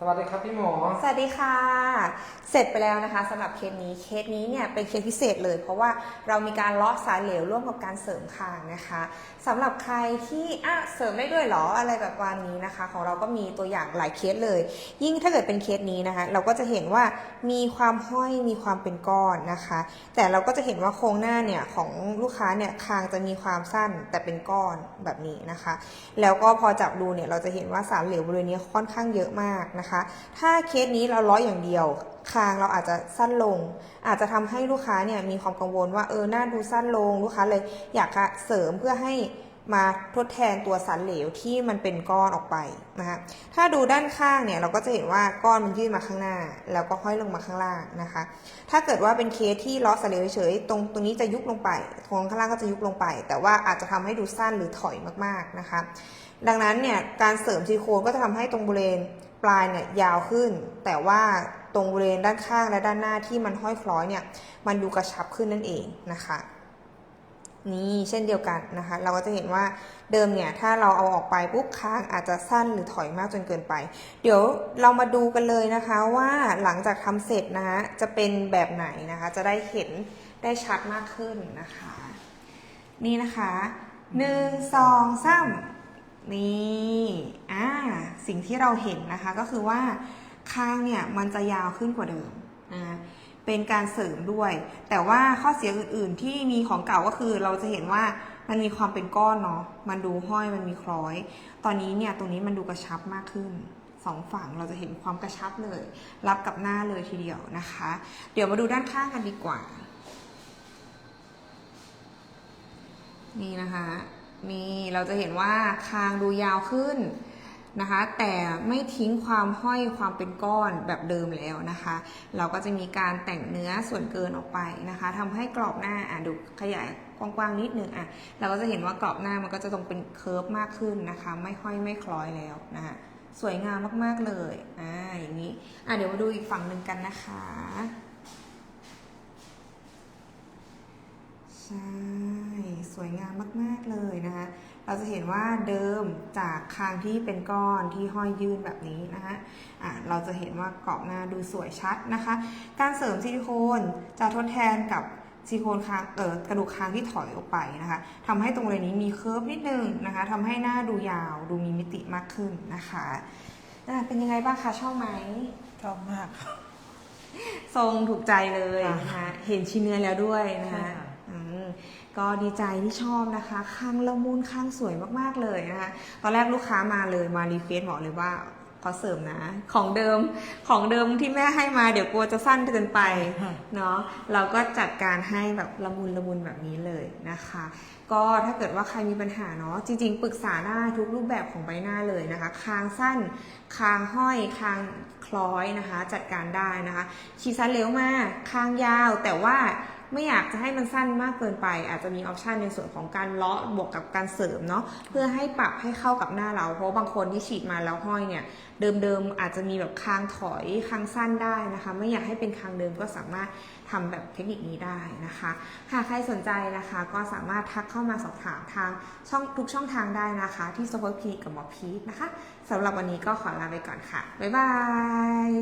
สวัสดีครับพี่หมอ สวัสดีค่ะ เสร็จไปแล้วนะคะสำหรับเคสนี้ เคสนี้เนี่ยเป็นเคสพิเศษเลย เพราะว่าเรามีการเลาะสายเหลวร่วมกับการเสริมคางนะคะสำหรับใครที่อะเสริมได้ด้วยหรออะไรแบบวันนี้นะคะ ของเราก็มีตัวอย่างหลายเคสเลย ยิ่งถ้าเกิดเป็นเคสนี้นะคะ เราก็จะเห็นว่ามีความห้อยมีความเป็นก้อนนะคะ แต่เราก็จะเห็นว่าโครงหน้าเนี่ยของลูกค้าเนี่ยคางจะมีความสั้นแต่เป็นก้อนแบบนี้นะคะ แล้วก็พอจับดูเนี่ยเราจะเห็นว่าสารเหลวบริเวณนี้ค่อนข้างเยอะมากนะคะถ้าเคสนี้เราล้ออย่างเดียว คางเราอาจจะสั้นลง อาจจะทำให้ลูกค้าเนี่ยมีความกังวลว่าเออหน้าดูสั้นลงลูกค้าเลยอยากเสริมเพื่อให้มาทดแทนตัวสารเหลวที่มันเป็นก้อนออกไปนะคะถ้าดูด้านข้างเนี่ยเราก็จะเห็นว่าก้อนมันยื่นมาข้างหน้า แล้วก็ห้อยลงมาข้างล่างนะคะ ถ้าเกิดว่าเป็นเคสที่ล้อสารเหลวเฉยตรงตรงนี้จะยุบลงไปตรงข้างล่างก็จะยุบลงไป แต่ว่าอาจจะทำให้ดูสั้นหรือถอยมากๆนะคะ ดังนั้นเนี่ยการเสริมซิลิโคนก็จะทำให้ตรงบริเวณ ปลายเนี่ยยาวขึ้น แต่ว่าตรงบริเวณด้านข้างและด้านหน้าที่มันห้อยคล้อยเนี่ยมันดูกระชับขึ้นนั่นเองนะคะนี่เช่นเดียวกันนะคะ เราก็จะเห็นว่าเดิมเนี่ยถ้าเราเอาออกไปปุ๊บค้างอาจจะสั้นหรือถอยมากจนเกินไป เดี๋ยวเรามาดูกันเลยนะคะว่าหลังจากทำเสร็จนะคะจะเป็นแบบไหนนะคะ จะได้เห็นได้ชัดมากขึ้นนะคะ นี่นะคะหนึ่งสองสาม นี่อ่าสิ่งที่เราเห็นนะคะก็คือว่าคางเนี่ยมันจะยาวขึ้นกว่าเดิมนะเป็นการเสริมด้วย แต่ว่าข้อเสียอื่น ๆ ที่มีของเก่าก็คือเราจะเห็นว่ามันมีความเป็นก้อนเนาะมันดูห้อยมันมีคล้อย ตอนนี้เนี่ยตรงนี้มันดูกระชับมากขึ้นสองฝั่งเราจะเห็นความกระชับเลย รับกับหน้าเลยทีเดียวนะคะ เดี๋ยวมาดูด้านข้างกันดีกว่า นี่นะคะ นี่เราจะเห็นว่าคางดูยาวขึ้นนะคะ แต่ไม่ทิ้งความห้อยความเป็นก้อนแบบเดิมแล้วนะคะ เราก็จะมีการแต่งเนื้อส่วนเกินออกไปนะคะทำให้กรอบหน้าอะดูขยายกว้างๆนิดนึงอะเราก็จะเห็นว่ากรอบหน้ามันก็จะตรงเป็นเคิร์ฟมากขึ้นนะคะ ไม่ห้อยไม่คล้อยแล้วนะคะสวยงามมากๆเลยอ่าอย่างนี้อะเดี๋ยวมาดูอีกฝั่งหนึ่งกันนะคะใช่ วยงามมาก ๆ เลยนะคะ เราจะเห็นว่าเดิมจากคางที่เป็นก้อนที่ห้อยยื่นแบบนี้นะคะอะเราจะเห็นว่ากรอบหน้าดูสวยชัดนะคะ การเสริมซิลิโคนจะทดแทนกับซิลิโคนคางเออกระดูกคางที่ถอยออกไปนะคะทำให้ตรงบริเวณนี้มีเคิร์ฟนิดนึงนะคะทำให้หน้าดูยาวดูมีมิติมากขึ้นนะคะอะเป็นยังไงบ้างคะชอบไหมชอบมากครับทรงถูกใจเลยค่ะนะคะเห็นชิ้นเนื้อแล้วด้วยนะใช่คะค่ะอืม ก็ดีใจที่ชอบนะคะข้างละมุนข้างสวยมากๆเลยนะคะ ตอนแรกลูกค้ามาเลยมารีเควสบอกเลยว่าขอเสริมนะ ของเดิมของเดิมที่แม่ให้มาเดี๋ยวกลัวจะสั้นเกินไปเนาะเราก็จัดการให้แบบละมุนละมุนแบบนี้เลยนะคะ ก็ถ้าเกิดว่าใครมีปัญหาเนาะจริง ๆ ปรึกษาได้ทุกรูปแบบของใบหน้าเลยนะคะ คางสั้น คางห้อย คางคล้อยนะคะ จัดการได้นะคะชีสั้นเร็วมากคางยาวแต่ว่า ไม่อยากจะให้มันสั้นมากเกินไป อาจจะมีออปชันในส่วนของการเลาะบวกกับการเสริมเนาะเพื่อให้ปรับให้เข้ากับหน้าเรา เพราะบางคนที่ฉีดมาแล้วห้อยเนี่ย เดิมๆอาจจะมีแบบคางถอยคางสั้นได้นะคะ ไม่อยากให้เป็นคางเดิมก็สามารถทำแบบเทคนิคนี้ได้นะคะ หากใครสนใจนะคะก็สามารถทักเข้ามาสอบถามทางช่องทุกช่องทางได้นะคะ ที่ s u p p o r t คลินิกกับหมอพีทนะคะสำหรับวันนี้ก็ขอลาไปก่อนค่ะ บ๊ายบาย